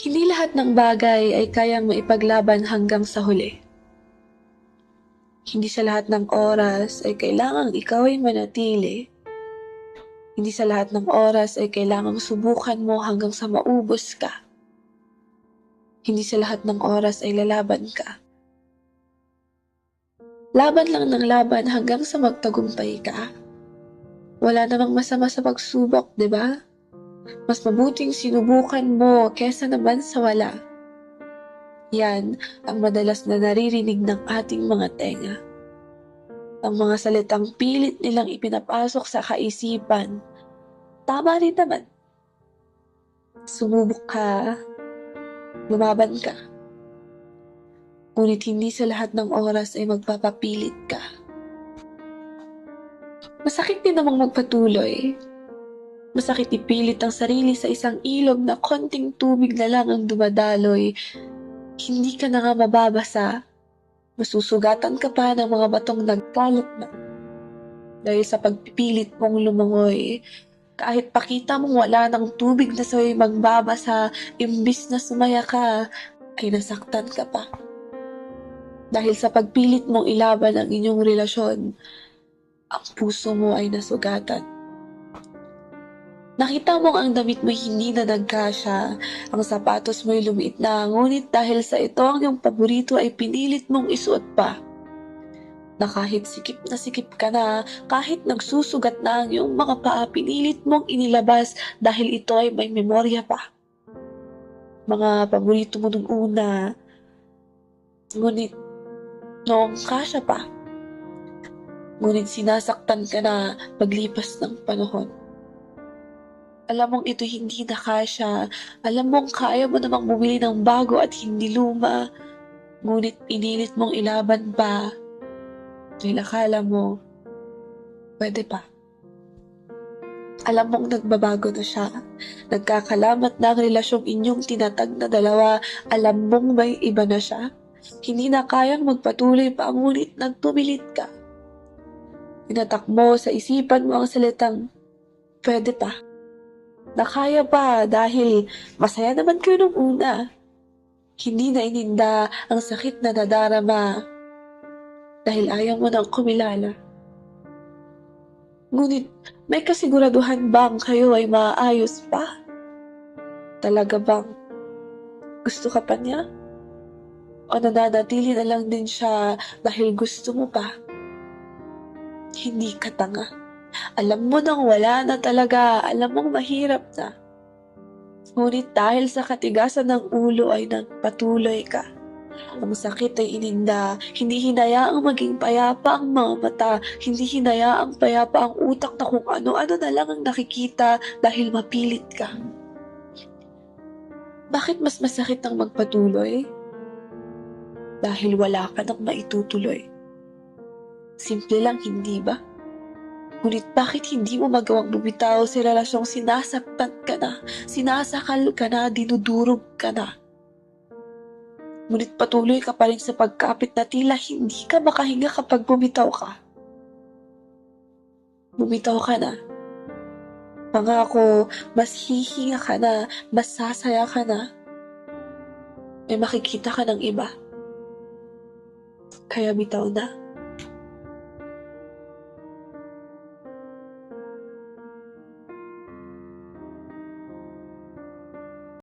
Hindi lahat ng bagay ay kayang maipaglaban hanggang sa huli. Hindi sa lahat ng oras ay kailangang ikaw ay manatili. Hindi sa lahat ng oras ay kailangang subukan mo hanggang sa maubos ka. Hindi sa lahat ng oras ay lalaban ka. Laban lang ng laban hanggang sa magtagumpay ka. Wala namang masama sa pagsubok, di ba? Mas mabuting sinubukan mo kesa naman sa wala. Yan ang madalas na naririnig ng ating mga tenga. Ang mga salitang pilit nilang ipinapasok sa kaisipan. Tama rin naman. Sumubok ka. Lumaban ka. Ngunit hindi sa lahat ng oras ay magpapapilit ka. Masakit din namang magpatuloy. Masakit ipilit ang sarili sa isang ilog na konting tubig na lang ang dumadaloy. Hindi ka na nga mababasa. Masusugatan ka pa ng mga batong nagkalat na. Dahil sa pagpipilit mong lumangoy, kahit pakita mong wala ng tubig na sa'yo'y magbabasa, imbis na sumaya ka, ay nasaktan ka pa. Dahil sa pagpilit mong ilaban ang inyong relasyon, ang puso mo ay nasugatan. Nakita mong ang damit mo'y hindi na nagkasya, ang sapatos mo'y lumiit na, ngunit dahil sa ito ang iyong paborito ay pinilit mong isuot pa. Na kahit sikip na sikip ka na, kahit nagsusugat na ang iyong mga paa, pinilit mong inilabas dahil ito ay may memorya pa. Mga paborito mo nung una, ngunit noong kasya pa. Ngunit sinasaktan ka na paglipas ng panahon. Alam mong ito hindi na kasya. Alam mong kaya mo namang bumili ng bago at hindi luma. Ngunit pinilit mong ilaban pa. Dahil akala mo, pwede pa. Alam mong nagbabago na siya. Nagkakalamat na ang relasyong inyong tinatag na dalawa. Alam mong may iba na siya. Hindi na kayang magpatuloy pa ngunit nagpumilit ka. Tinatak mo sa isipan mo ang salitang, pwede pa. Na kaya pa dahil masaya naman kayo nung una. Hindi na ininda ang sakit na nadarama dahil ayaw mo nang kumilala. Ngunit may kasiguraduhan bang kayo ay maayos pa? Talaga bang gusto ka pa niya? O nananatili na lang din siya dahil gusto mo pa? Hindi ka tanga. Alam mo nang wala na talaga. Alam mong mahirap na. Ngunit dahil sa katigasan ng ulo ay nagpatuloy ka. Ang sakit ay ininda. Hindi hinayaang maging payapa ang mga mata. Hindi hinayaang payapa ang utak na kung ano-ano na lang ang nakikita dahil mapilit ka. Bakit mas masakit ang magpatuloy? Dahil wala ka nang maitutuloy. Simple lang, hindi ba? Ngunit bakit hindi mo magawang bumitaw sa relasyong sinasaktan ka na, sinasakal ka na, dinudurog ka na? Ngunit patuloy ka pa rin sa pagkapit na tila hindi ka makahinga kapag bumitaw ka. Bumitaw ka na. Pangako, mas hihinga ka na, mas sasaya ka na. May makikita ka ng iba. Kaya bitaw na.